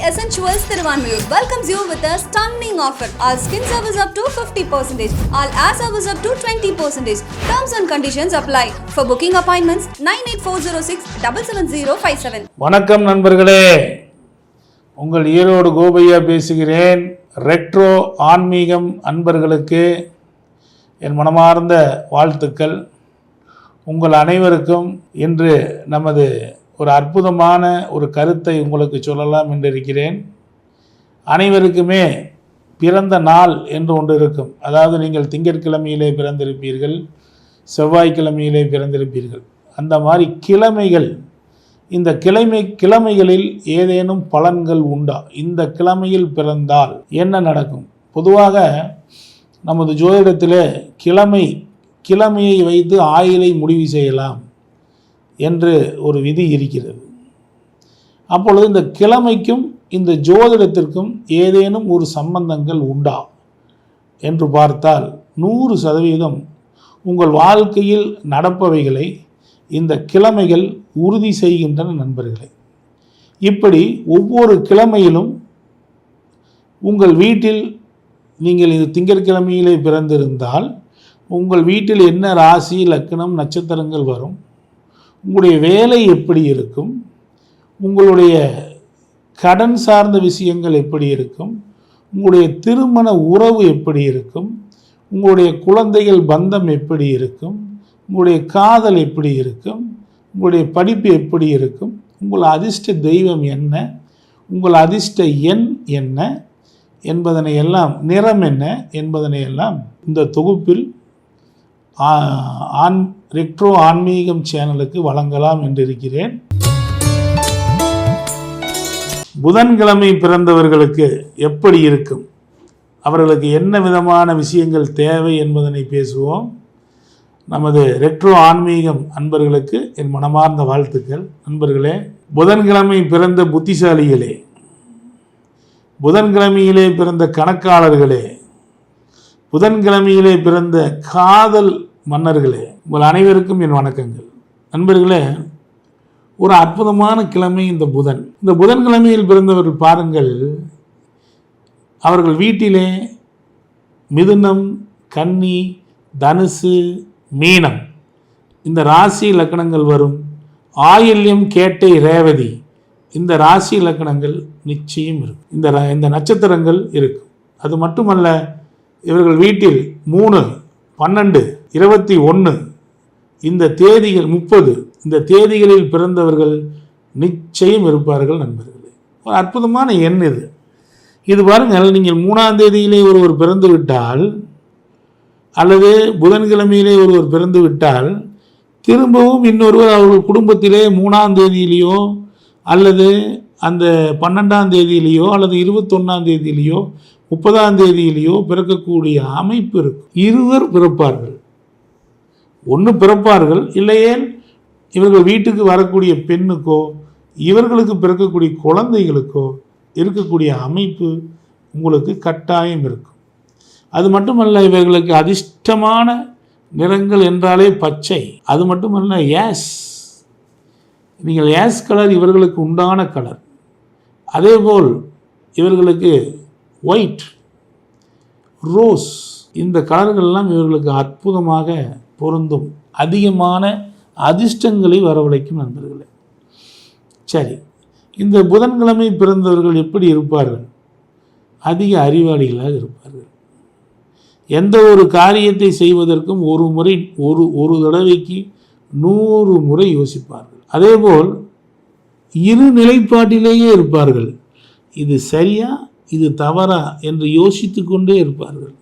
Essentials Thiruvanmiyur welcomes you with a stunning offer. All skin service up to 50%, all air service up to 20%. Terms and conditions apply. For booking appointments, 98406 77057. வணக்கம் நண்பர்களே உங்கள் ஈரோடு கோபையா பேசுகிறேன் retro ஆன்மீகம் அன்பர்களுக்கு என் மனமார்ந்த வாழ்த்துக்கள் உங்கள் அனைவருக்கும் இன்று நமது ஒரு அற்புதமான ஒரு கருத்தை உங்களுக்கு சொல்லலாம் என்று இருக்கிறேன் அனைவருக்குமே பிறந்த நாள் என்று ஒன்று இருக்கும். அதாவது நீங்கள் திங்கட்கிழமையிலே பிறந்திருப்பீர்கள் செவ்வாய்க்கிழமையிலே பிறந்திருப்பீர்கள். அந்த மாதிரி கிழமைகள் இந்த கிழமை கிழமைகளில் ஏதேனும் பலன்கள் உண்டா? இந்த கிழமையில் பிறந்தால் என்ன நடக்கும்? பொதுவாக நமது ஜோதிடத்திலே கிழமை கிழமையை வைத்து ஆயிலை முடிவு செய்யலாம். என்று ஒரு விதி இருக்கிறது. அப்பொழுது இந்த கிழமைக்கும் இந்த ஜோதிடத்திற்கும் ஏதேனும் ஒரு சம்பந்தங்கள் உண்டா? என்று பார்த்தால் நூறு சதவீதம் உங்கள் வாழ்க்கையில் நடப்பவைகளை இந்த கிழமைகள் உறுதி செய்கின்றன நண்பர்களே. இப்படி ஒவ்வொரு கிழமையிலும் உங்கள் வீட்டில் நீங்கள் இது திங்கட்கிழமையிலே பிறந்திருந்தால் உங்கள் வீட்டில் என்ன ராசி லக்னம் நட்சத்திரங்கள் வரும்? உங்களுடைய வேலை எப்படி இருக்கும்? உங்களுடைய கடன் சார்ந்த விஷயங்கள் எப்படி இருக்கும்? உங்களுடைய திருமண உறவு எப்படி இருக்கும்? உங்களுடைய குழந்தைகள் பந்தம் எப்படி இருக்கும்? உங்களுடைய காதல் எப்படி இருக்கும்? உங்களுடைய படிப்பு எப்படி இருக்கும்? உங்கள் அதிர்ஷ்ட தெய்வம் என்ன? உங்கள் அதிர்ஷ்ட எண் என்ன? என்பதனை எல்லாம் நிறம் என்ன? என்பதனை எல்லாம் இந்த தொகுப்பில் ஆன் ரெட்ரோ ஆன்மீகம் சேனலுக்கு வழங்கலாம் என்றிருக்கிறேன். புதன்கிழமை பிறந்தவர்களுக்கு எப்படி இருக்கும்? அவர்களுக்கு என்ன விதமான விஷயங்கள் தேவை என்பதனை பேசுவோம். நமது ரெட்ரோ ஆன்மீகம் அன்பர்களுக்கு என் மனமார்ந்த வாழ்த்துக்கள். நண்பர்களே புதன்கிழமை பிறந்த புத்திசாலிகளே புதன்கிழமையிலே பிறந்த கணக்காளர்களே புதன்கிழமையிலே பிறந்த காதல் மன்னர்களே உங்கள் அனைவருக்கும் என் வணக்கங்கள். நண்பர்களே ஒரு அற்புதமான கிழமை இந்த புதன். இந்த புதன்கிழமையில் பிறந்தவர்கள் பாருங்கள் அவர்கள் வீட்டிலே மிதுனம் கன்னி தனுசு மீனம். இந்த ராசி லக்கணங்கள் வரும். ஆயில்யம் கேட்டை ரேவதி. இந்த ராசி லக்கணங்கள் நிச்சயம் இருக்கும். இந்த இந்த நட்சத்திரங்கள் இருக்கும். அது மட்டுமல்ல இவர்கள் வீட்டில் மூணு பன்னெண்டு இருபத்தி ஒன்று இந்த தேதிகள் முப்பது. இந்த தேதிகளில் பிறந்தவர்கள் நிச்சயம் இருப்பார்கள் நண்பர்களே. ஒரு அற்புதமான எண் இது. இது பாருங்கள் நீங்கள் மூணாம் தேதியிலே ஒருவர் பிறந்து விட்டால் அல்லது புதன்கிழமையிலே ஒருவர் பிறந்து விட்டால் திரும்பவும் இன்னொருவர் அவர்கள் குடும்பத்திலே மூணாம் தேதியிலேயோ அல்லது அந்த பன்னெண்டாம் தேதியிலேயோ அல்லது இருபத்தொன்னாம் தேதியிலேயோ முப்பதாம் தேதியிலேயோ பிறக்கக்கூடிய அமைப்பு இருக்கும். இருவர் பிறப்பார்கள். ஒன்று பிறப்பார்கள் இல்லையேல் இவர்கள் வீட்டுக்கு வரக்கூடிய பெண்ணுக்கோ இவர்களுக்கு பிறக்கக்கூடிய குழந்தைகளுக்கோ இருக்கக்கூடிய அமைப்பு உங்களுக்கு கட்டாயம் இருக்கும். அது மட்டுமல்ல இவர்களுக்கு அதிர்ஷ்டமான நிறங்கள் என்றாலே பச்சை. அது மட்டுமல்ல ஏஸ். நீங்கள் ஏஸ் கலர் இவர்களுக்கு உண்டான கலர். அதேபோல் இவர்களுக்கு ஒயிட் ரோஸ். இந்த கலர்கள்லாம் இவர்களுக்கு அற்புதமாக பொருந்தும். அதிகமான அதிர்ஷ்டங்களை வரவழைக்கும் நண்பர்களே. சரி இந்த புதன்கிழமை பிறந்தவர்கள் எப்படி இருப்பார்கள்? அதிக அறிவாளிகளாக இருப்பார்கள். எந்த ஒரு காரியத்தை செய்வதற்கும் ஒரு முறை ஒரு ஒரு தடவைக்கு நூறு முறை யோசிப்பார்கள். அதேபோல் இரு நிலைப்பாட்டிலேயே இருப்பார்கள். இது சரியா இது தவறா என்று யோசித்து கொண்டே இருப்பார்கள்.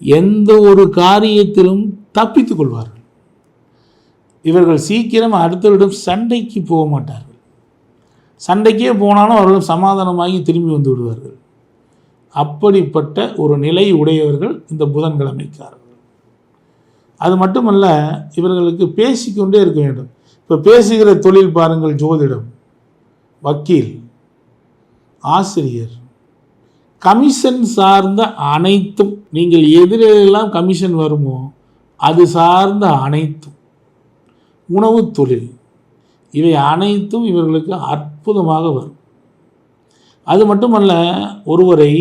எந்த ஒரு காரியத்திலும் தப்பித்துக் கொள்வார்கள். இவர்கள் சீக்கிரம் அடுத்தவரிடம் சண்டைக்கு போக மாட்டார்கள். சண்டைக்கே போனாலும் அவர்கள் சமாதானமாகி திரும்பி வந்து விடுவார்கள். அப்படிப்பட்ட ஒரு நிலை உடையவர்கள் இந்த புதன்கிழமைக்காரர்கள் அது மட்டுமல்ல இவர்களுக்கு பேசிக்கொண்டே இருக்க வேண்டும். இப்போ பேசுகிற தொழில் பாருங்கள் ஜோதிடம். வக்கீல் ஆசிரியர். கமிஷன் சார்ந்த அனைத்தும் நீங்கள் எதிரெல்லாம் கமிஷன் வருமோ? அது சார்ந்த அனைத்தும். உணவுத் தொழில். இவை அனைத்தும் இவர்களுக்கு அற்புதமாக வரும். அது மட்டுமல்ல ஒருவரை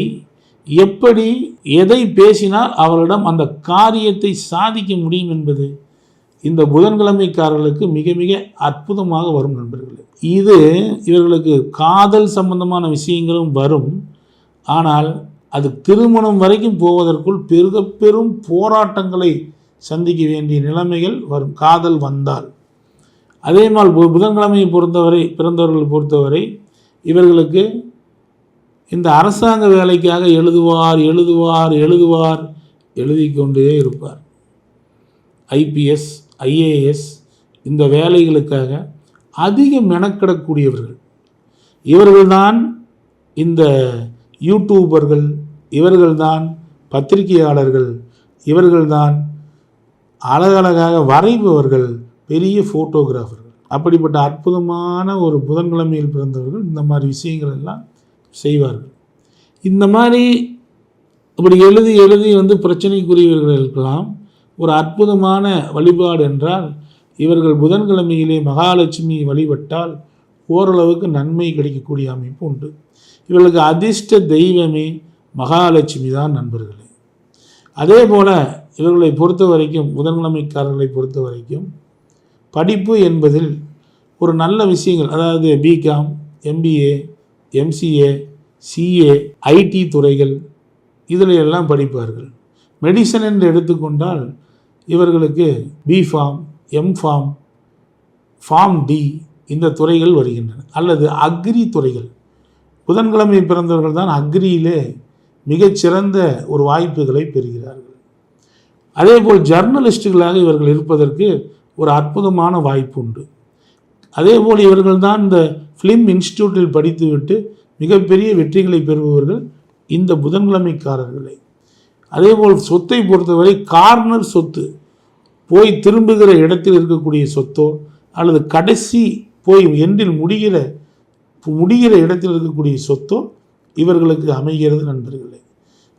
எப்படி எதை பேசினால் அவரிடம் அந்த காரியத்தை சாதிக்க முடியும் என்பது இந்த புதன்கிழமைக்காரர்களுக்கு மிக மிக அற்புதமாக வரும் நண்பர்களே. இது இவர்களுக்கு காதல் சம்பந்தமான விஷயங்களும் வரும். ஆனால் அது திருமணம் வரைக்கும் போவதற்குள் பெருக பெரும் போராட்டங்களை சந்திக்க வேண்டிய நிலைமைகள் வரும். காதல் வந்தால். அதே மாதிரி பு- புதன்கிழமையை பொறுத்தவரை பிறந்தவர்களை பொறுத்தவரை இவர்களுக்கு இந்த அரசாங்க வேலைக்காக எழுதுவார் எழுதுவார் எழுதுவார் எழுதி கொண்டே இருப்பார் ஐபிஎஸ் ஐஏஎஸ் இந்த வேலைகளுக்காக அதிக மெனக்கிடக்கூடியவர்கள். இவர்கள்தான் இந்த யூடியூபர்கள் இவர்கள்தான் பத்திரிகையாளர்கள் இவர்கள்தான் அழகழகாக வரைபவர்கள் பெரிய ஃபோட்டோகிராஃபர்கள் அப்படிப்பட்ட அற்புதமான ஒரு புதன்கிழமையில் பிறந்தவர்கள் இந்த மாதிரி விஷயங்கள் எல்லாம் செய்வார்கள். இந்த மாதிரி இப்படி எழுதி எழுதி வந்து பிரச்சனைக்குரியவர்களுக்கெல்லாம் ஒரு அற்புதமான வழிபாடு என்றால் இவர்கள் புதன்கிழமையிலே மகாலட்சுமி வழிபட்டால் ஓரளவுக்கு நன்மை கிடைக்கக்கூடிய அமைப்பு உண்டு. இவர்களுக்கு அதிர்ஷ்ட தெய்வமே மகாலட்சுமி தான் நண்பர்களே. அதே போல் இவர்களை பொறுத்த வரைக்கும் புதன்கிழமைக்காரர்களை பொறுத்த வரைக்கும் படிப்பு என்பதில் ஒரு நல்ல விஷயங்கள் அதாவது BCom MBA MCA CA IT துறைகள் இதில் எல்லாம் படிப்பார்கள். மெடிசன் என்று எடுத்துக்கொண்டால் இவர்களுக்கு பிஃபார்ம் எம்ஃபார்ம் ஃபார்ம் டி இந்த துறைகள் வருகின்றன. அல்லது அக்ரி துறைகள். புதன்கிழமை பிறந்தவர்கள் தான் அக்ரியிலே மிகச்சிறந்த ஒரு வாய்ப்புகளை பெறுகிறார்கள். அதே போல் ஜர்னலிஸ்டுகளாக இவர்கள் இருப்பதற்கு ஒரு அற்புதமான வாய்ப்பு உண்டு. அதேபோல் இவர்கள் தான் இந்த ஃபிலிம் இன்ஸ்டியூட்டில் படித்துவிட்டு மிகப்பெரிய வெற்றிகளை பெறுபவர்கள் இந்த புதன்கிழமைக்காரர்களை. அதேபோல் சொத்தை பொறுத்தவரை கார்னர் சொத்து போய் திரும்புகிற இடத்தில் இருக்கக்கூடிய சொத்தோ அல்லது கடைசி போய் என்றில் முடிகிற முடிகிற இடத்தில் இருக்கக்கூடிய சொத்தோ இவர்களுக்கு அமைகிறது நண்பர்களே.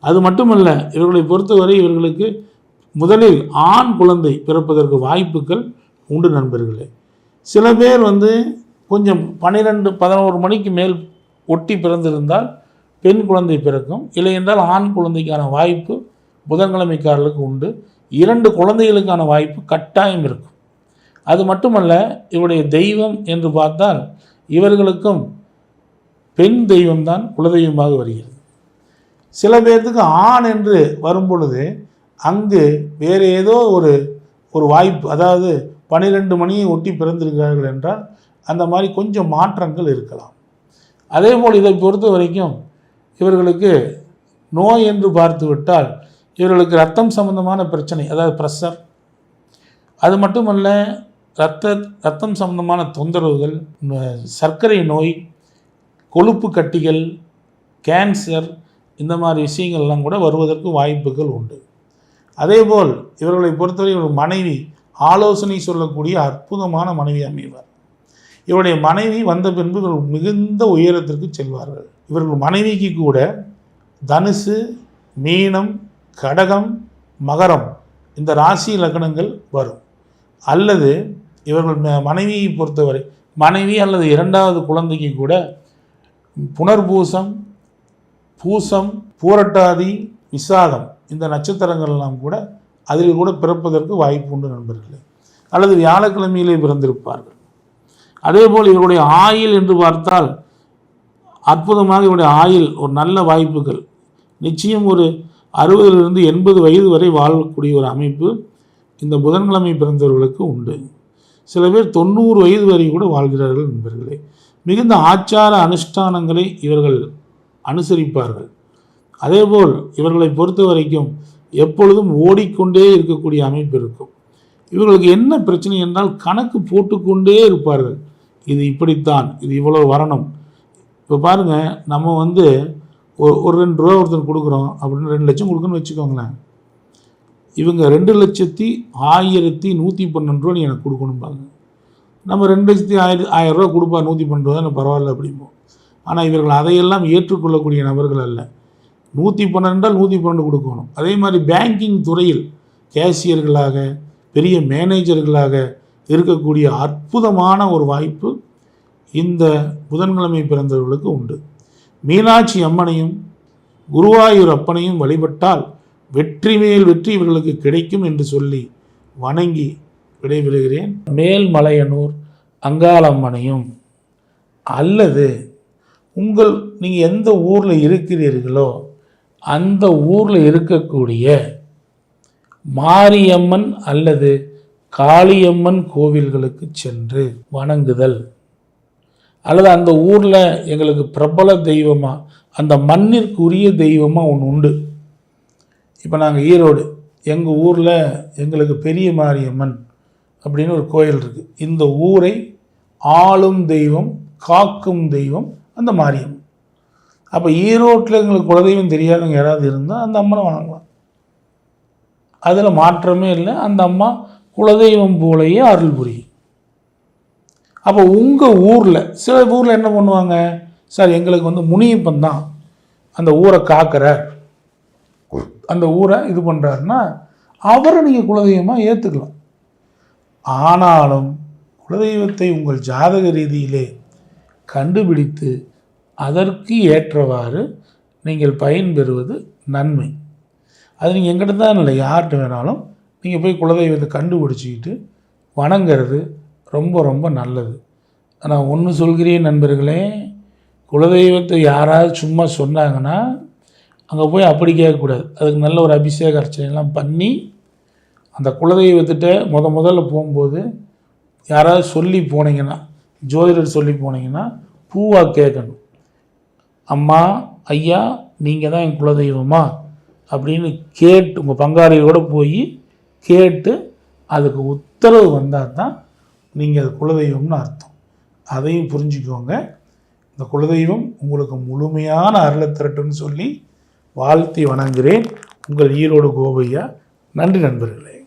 அது மட்டுமல்ல இவர்களை பொறுத்தவரை இவர்களுக்கு முதலில் ஆண் குழந்தை பிறப்பதற்கு வாய்ப்புகள் உண்டு நண்பர்களே. சில பேர் வந்து கொஞ்சம் பன்னிரெண்டு பதினோரு மணிக்கு மேல் ஒட்டி பிறந்திருந்தால் பெண் குழந்தை பிறக்கும். இல்லை என்றால் ஆண் குழந்தைக்கான வாய்ப்பு புதன்கிழமைக்காரர்களுக்கு உண்டு. இரண்டு குழந்தைகளுக்கான வாய்ப்பு கட்டாயம் இருக்கும். அது மட்டுமல்ல இவருடைய தெய்வம் என்று பார்த்தால் இவர்களுக்கும் பெண் தெய்வம்தான் குலதெய்வமாக வருகிறது. சில பேர்த்துக்கு ஆண் என்று வரும் பொழுது அங்கு வேறு ஏதோ ஒரு ஒரு வாய்ப்பு அதாவது பன்னிரெண்டு மணியை ஒட்டி பிறந்திருக்கிறார்கள் என்றால் அந்த மாதிரி கொஞ்சம் மாற்றங்கள் இருக்கலாம். அதே போல் இதை பொறுத்த வரைக்கும் இவர்களுக்கு நோய் என்று பார்த்து விட்டால் இவர்களுக்கு ரத்தம் சம்பந்தமான பிரச்சனை அதாவது ப்ரெஷர் அது மட்டுமல்ல இரத்த ரத்தம் சம்பந்தமான தொந்தரவுகள் சர்க்கரை நோய் கொழுப்பு கட்டிகள் கேன்சர் இந்த மாதிரி விஷயங்கள்லாம் கூட வருவதற்கு வாய்ப்புகள் உண்டு. அதேபோல் இவர்களை பொறுத்தவரை ஒரு மனைவி ஆலோசனை சொல்லக்கூடிய அற்புதமான மனைவி அமைவார். இவருடைய மனைவி வந்த பின்பு இவர்கள் மிகுந்த உயரத்திற்கு செல்வார்கள். இவர்கள் மனைவிக்கு கூட தனுசு மீனம் கடகம் மகரம் இந்த ராசி லக்னங்கள் வரும். அல்லது இவர்கள் மனைவியை பொறுத்தவரை மனைவி அல்லது இரண்டாவது குழந்தைக்கு கூட புனர்பூசம் பூசம் பூரட்டாதி விசாகம் இந்த நட்சத்திரங்கள்லாம் கூட அதில் கூட பிறப்பதற்கு வாய்ப்பு உண்டு நண்பர்களே. அல்லது வியாழக்கிழமையிலே பிறந்திருப்பார்கள். அதேபோல் இவருடைய ஆயில் என்று பார்த்தால் அற்புதமாக இவருடைய ஆயில் ஒரு நல்ல வாய்ப்புகள். நிச்சயம் ஒரு அறுபதிலிருந்து எண்பது வயது வரை வாழக்கூடிய ஒரு அமைப்பு இந்த புதன்கிழமை பிறந்தவர்களுக்கு உண்டு. சில பேர் தொண்ணூறு வயது வரை கூட வாழ்கிறார்கள் நண்பர்களே. மிகுந்த ஆச்சார அனுஷ்டானங்களை இவர்கள் அனுசரிப்பார்கள். அதேபோல் இவர்களை பொறுத்த வரைக்கும் எப்பொழுதும் ஓடிக்கொண்டே இருக்கக்கூடிய அமைப்பு இருக்கும். இவர்களுக்கு என்ன பிரச்சனை என்றால் கணக்கு போட்டுக்கொண்டே இருப்பார்கள். இது இப்படித்தான் இது இவ்வளோ வரணும். இப்போ பாருங்கள் நம்ம வந்து ஒரு ஒரு ரெண்டு ரூபா ஒருத்தர் கொடுக்குறோம் அப்படின்னு ரெண்டு லட்சம் கொடுக்குன்னு வச்சுக்கோங்களேன். இவங்க ரெண்டு லட்சத்தி ஆயிரத்தி நூற்றி பன்னெண்டு ரூபா நீ எனக்கு கொடுக்கணும்பாங்க நம்ம ரெண்டு லட்சத்தி ஆயிரம் ஆயிரம் ரூபா கொடுப்பா நூற்றி பன்னெண்டு ரூபா எனக்கு பரவாயில்ல அப்படிம்போம். ஆனால் இவர்கள் அதையெல்லாம் ஏற்றுக்கொள்ளக்கூடிய நபர்கள் அல்ல. நூற்றி பன்னெண்டால் நூற்றி பன்னெண்டு கொடுக்கணும். அதே மாதிரி பேங்கிங் துறையில் கேஷியர்களாக பெரிய மேனேஜர்களாக இருக்கக்கூடிய அற்புதமான ஒரு வாய்ப்பு இந்த புதன்கிழமை பிறந்தவர்களுக்கு உண்டு. மீனாட்சி அம்மனையும் குருவாயூர் அப்பனையும் வழிபட்டால் வெற்றி மேல் வெற்றி இவர்களுக்கு கிடைக்கும் என்று சொல்லி வணங்கி விடைபெறுகிறேன். மேல்மலையனூர் அங்காளம்மனையும் அல்லது உங்கள் நீங்கள் எந்த ஊரில் இருக்கிறீர்களோ அந்த ஊரில் இருக்கக்கூடிய மாரியம்மன் அல்லது காளியம்மன் கோவில்களுக்கு சென்று வணங்குதல். அல்லது அந்த ஊரில் எங்களுக்கு பிரபல தெய்வமாக அந்த மண்ணிற்கு உரிய தெய்வமாக ஒன்று உண்டு. இப்போ நாங்கள் ஈரோடு எங்கள் ஊரில் எங்களுக்கு பெரிய மாரியம்மன் அப்படின்னு ஒரு கோயில் இருக்குது இந்த ஊரை ஆளும் தெய்வம் காக்கும் தெய்வம் அந்த மாரியம்மன். அப்போ ஈரோட்டில் எங்களுக்கு குலதெய்வம் தெரியாதவங்க யாராவது இருந்தால் அந்த அம்மனை வணங்கலாம். அதில் மாற்றமே இல்லை. அந்த அம்மா குலதெய்வம் போலயே அருள் புரியும். அப்போ உங்கள் ஊரில் சில ஊரில் என்ன பண்ணுவாங்க? சார் எங்களுக்கு வந்து முனியப்பன் தான் அந்த ஊரை காக்கிறார். அந்த ஊரை இது பண்ணுறாருன்னா அவரை நீங்கள் குலதெய்வமாக ஏற்றுக்கலாம் ஆனாலும் குலதெய்வத்தை உங்கள் ஜாதக ரீதியிலே கண்டுபிடித்து அதற்கு ஏற்றவாறு நீங்கள் பயன்பெறுவது நன்மை. அது நீங்கள் எங்கிட்ட தான் இல்லை யார்கிட்ட வேணாலும். நீங்கள் போய் குலதெய்வத்தை கண்டுபிடிச்சிக்கிட்டு வணங்கிறது ரொம்ப ரொம்ப நல்லது. நான் ஒன்று சொல்கிறேன் நண்பர்களே குலதெய்வத்தை யாராவது சும்மா சொன்னாங்கன்னா அங்கே போய் அப்படி கேட்கக்கூடாது. அதுக்கு நல்ல ஒரு அபிஷேக அர்ச்சனைலாம் பண்ணி அந்த குலதெய்வத்திட்ட முத முதல்ல போகும்போது யாராவது சொல்லி போனீங்கன்னா ஜோதிடர் சொல்லி போனீங்கன்னா பூவாக கேட்கணும். அம்மா ஐயா நீங்கள் தான் என் குலதெய்வமா? அப்படின்னு கேட்டு உங்கள் பங்காளியோடு போய் கேட்டு அதுக்கு உத்தரவு வந்தால் தான் நீங்கள் அது குலதெய்வம்னு அர்த்தம். அதையும் புரிஞ்சுக்கோங்க. இந்த குலதெய்வம் உங்களுக்கு முழுமையான அருளை திரட்டுன்னு சொல்லி வாழ்த்தி வணங்குகிறேன் உங்கள் ஈரோடு கோபையா நன்றி நண்பர்களே.